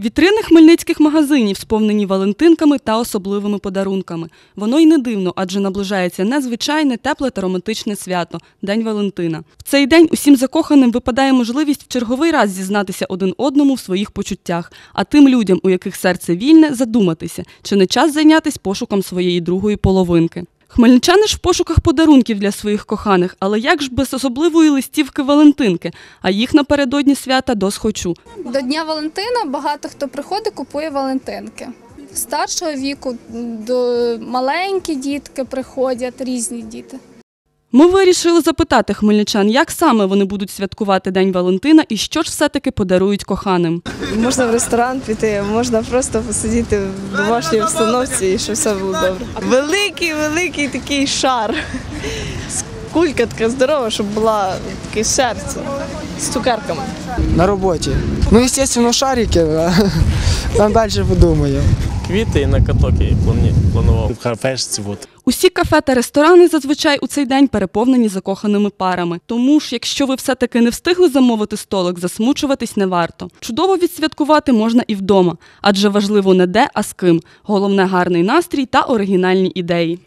Вітрини хмельницьких магазинів сповнені валентинками та особливими подарунками. Воно й не дивно, адже наближається незвичайне, тепле та романтичне свято День Валентина. В цей день усім закоханим випадає можливість в черговий раз зізнатися один одному в своїх почуттях, а тим людям, у яких серце вільне, задуматися, чи не час зайнятися пошуком своєї другої половинки. Хмельничани ж в пошуках подарунків для своїх коханих, але як ж без особливої листівки Валентинки, а їх напередодні свята досхочу. До Дня Валентина багато хто приходить, купує Валентинки. Старшого віку до маленькі дітки приходять, різні діти. Ми вирішили запитати хмельничан, як саме вони будуть святкувати День Валентина і що ж все-таки подарують коханим. Можна в ресторан піти, можна просто посидіти в домашній обстановці і щоб все було добре. Великий, великий такий шар. Кулька така здорова, щоб була таке серце з цукерками. На роботі. Ну, естественно, шарики, там далі подумаю. квіти і на каток я планував. в кафешці. От. Усі кафе та ресторани зазвичай у цей день переповнені закоханими парами. Тому ж, якщо ви все-таки не встигли замовити столик, засмучуватись не варто. Чудово відсвяткувати можна і вдома, адже важливо не де, а з ким. Головне гарний настрій та оригінальні ідеї.